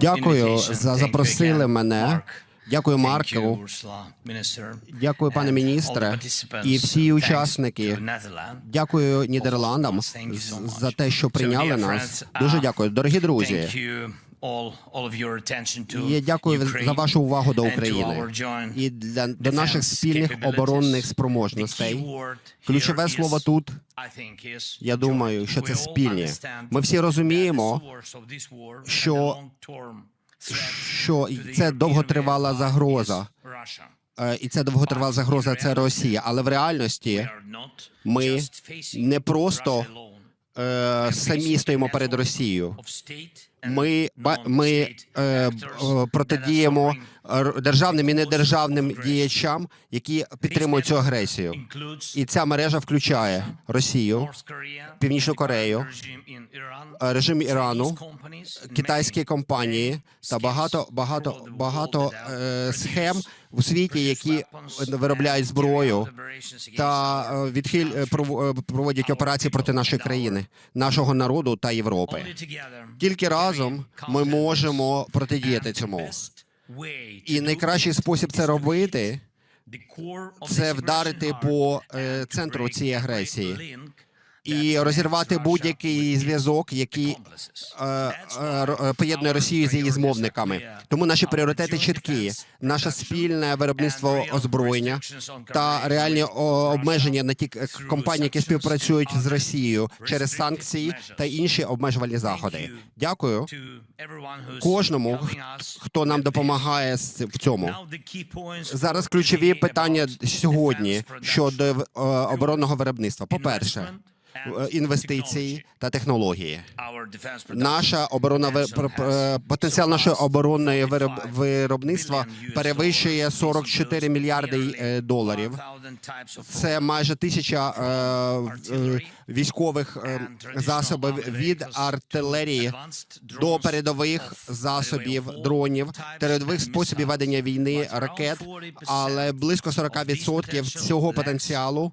Дякую за запросили мене. Дякую, Марку. Дякую, пане міністре, і всі учасники. Дякую Нідерландам за те, що прийняли нас. Дуже дякую, дорогі друзі. І я дякую за вашу увагу до України і для до наших спільних оборонних спроможностей. Ключове слово тут. Я думаю, що це спільні. Ми всі розуміємо, що що це довготривала загроза. Е, І це довготривала загроза це Росія. Але в реальності ми не просто е, самі стоїмо перед Росією. Ми ми е, е, протидіємо державним і недержавним діячам, які підтримують цю агресію. І ця мережа включає Росію, Північну Корею, е, режим Ірану, китайські компанії та багато багато багато е, схем у світі, які виробляють зброю та е, відхиль пров- проводять операції проти нашої країни, нашого народу та Європи. Тільки разом ми можемо протидіяти цьому. І найкращий спосіб це робити це вдарити по е, центру цієї агресії і розірвати будь-який зв'язок, який е, е, поєднує Росію з її змовниками. Тому наші пріоритети чіткі: наше спільне виробництво озброєння та реальні обмеження на ті компанії, які співпрацюють з Росією через санкції та інші обмежувальні заходи. Дякую кожному, хто нам допомагає в цьому. Зараз ключові питання сьогодні щодо е, оборонного виробництва. По перше, інвестиції та технології. Наша оборона пр- потенціал нашої оборонної вироб- виробництва перевищує 44 мільярди е, доларів. Це майже тисяча е, е, військових е, засобів від артилерії до передових засобів дронів, передових способів ведення війни, ракет. Але близько 40% цього потенціалу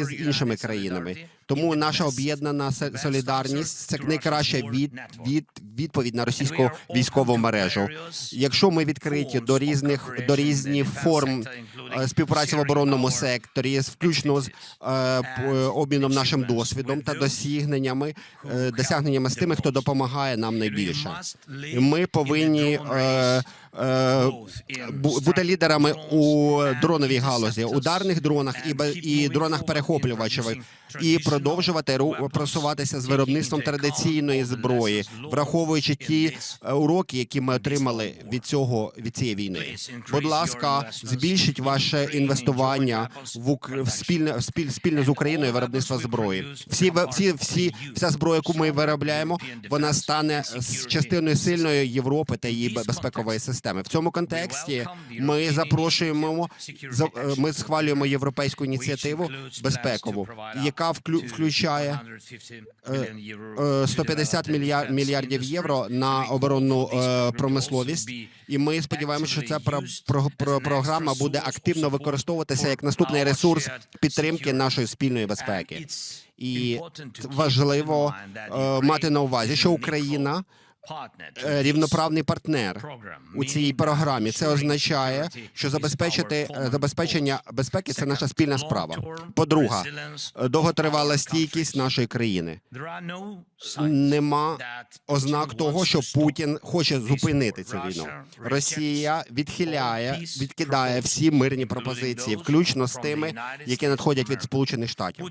з іншими країнами. Тому наша об'єднана солідарність це найкраща від, від відповідь на російську військову мережу. Якщо ми відкриті до різних до різних форм е, співпраці в оборонному секторі, включно з е, обміном нашим досвідом та досягненнями, е, досягненнями з тими, хто допомагає нам найбільше. Ми повинні бути лідерами у дроновій галузі, ударних дронах і і дронах перехоплювачів, і продовжувати просуватися з виробництвом традиційної зброї, враховуючи ті е, уроки, які ми отримали від цього від цієї війни. Будь ласка, збільшіть ваше інвестування в спільне спіль, спільно з Україною виробництво зброї. Всі всі всі вся зброя, яку ми виробляємо, вона стане частиною сильної Європи та її безпекової системи. В цьому контексті ми запрошуємо за- е, ми схвалюємо європейську ініціативу безпекову, яка вклю, включає е, 150 мільярд мільярдів євро на оборонну е, промисловість. І ми сподіваємося, що ця про, про, про- програма буде активно використовуватися як наступний ресурс підтримки нашої спільної безпеки. І важливо е, мати на увазі, що Україна е, рівноправний партнер у цій програмі. Це означає, що забезпечити е, забезпечення безпеки це наша спільна справа. По-друге, е, довготривала стійкість нашої країни. Нема ознак того, що Путін хоче зупинити цю війну. Росія відхиляє, відкидає всі мирні пропозиції, включно з тими, які надходять від Сполучених Штатів.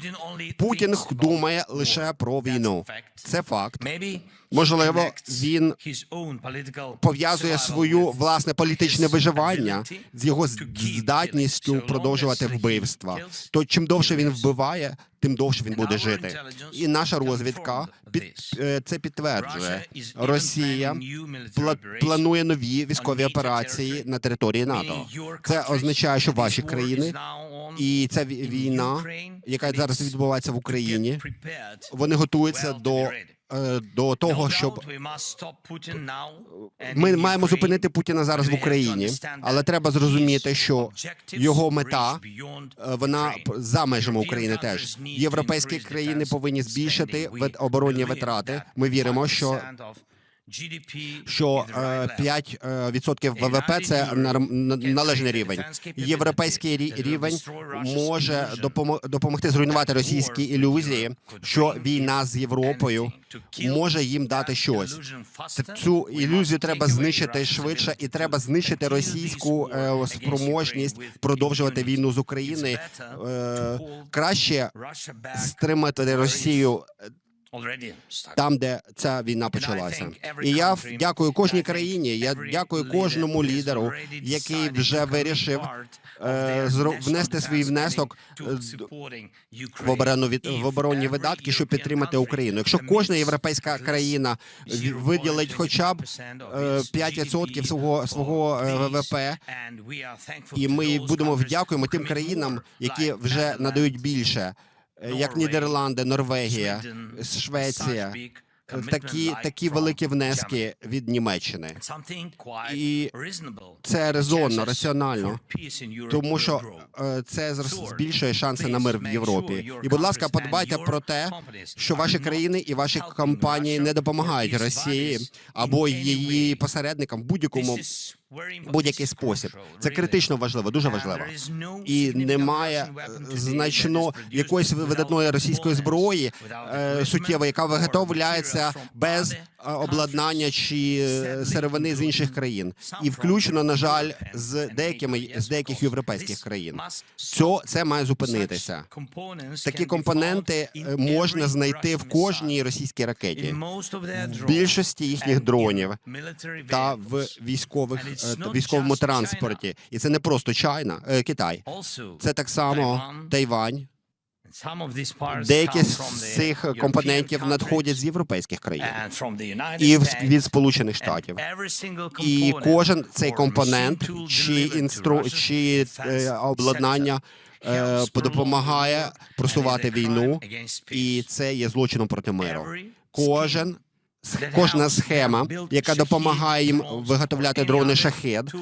Путін думає лише про війну. Це факт. Можливо, він пов'язує свою власне політичне виживання з його здатністю продовжувати вбивства. То чим довше він вбиває, тим довше він буде жити. І наша розвідка під е, це підтверджує. Росія пла- планує нові військові операції на території НАТО. Це означає, що ваші країни і ця війна, яка зараз відбувається в Україні, вони готуються до, до того, щоб ми маємо зупинити Путіна зараз в Україні, але треба зрозуміти, що його мета е, вона за межами України теж. Європейські країни повинні збільшити оборонні витрати. Ми віримо, що що е, 5 е, відсотків ВВП це на- належний рівень. Європейський рівень може допомо- допомогти зруйнувати російські ілюзії, що війна з Європою може їм дати щось. Цю ілюзію треба знищити швидше, і треба знищити російську е, спроможність продовжувати війну з України. Е, краще стримати Росію там, де ця війна почалася. І я дякую кожній країні. Я дякую кожному лідеру, який вже вирішив е, внести свій внесок е, в оборону від в оборонні видатки, щоб підтримати Україну. Якщо кожна європейська країна виділить хоча б е, 5% свого свого е, ВВП, і ми будемо вдякуємо тим країнам, які вже надають більше, е, як Нідерланди, Норвегія, Швеція. Е, Такі такі великі внески від Німеччини. І Це резонно, раціонально, тому що е, це збільшує шанси на мир в Європі. І, будь ласка, подбайте про те, що ваші країни і ваші компанії не допомагають Росії або її посередникам в будь-якому будь-який спосіб. Це критично важливо, дуже важливо. І немає е, значно якоїсь видатної російської зброї е, суттєвої, яка виготовляється без обладнання чи е, сировини з інших країн, і включно, на жаль, з деякими з деяких європейських країн. Цьо це має зупинитися. Такі компоненти е, можна знайти в кожній російській ракеті, в більшості їхніх дронів та в військових е, військовому транспорті. І це не просто Чайна, е, Китай. Це так само Тайвань. Деякі з цих компонентів надходять з європейських країн і від Сполучених Штатів. І кожен цей компонент чи інстру чи е, обладнання е, допомагає просувати війну, і це є злочином проти миру. Кожен кожна схема, яка допомагає їм виготовляти дрони шахед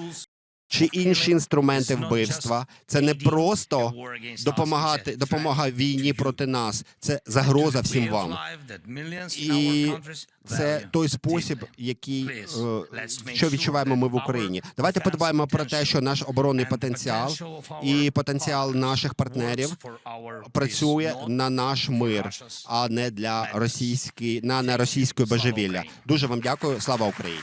чи інші інструменти вбивства, це не просто допомагати допомога війні проти нас, це загроза всім вам. І це той спосіб, який е, що відчуваємо ми в Україні. Давайте подбаємо про те, що наш оборонний потенціал і потенціал наших партнерів працює на наш мир, а не для російської на, на російської божевілля. Дуже вам дякую. Слава Україні.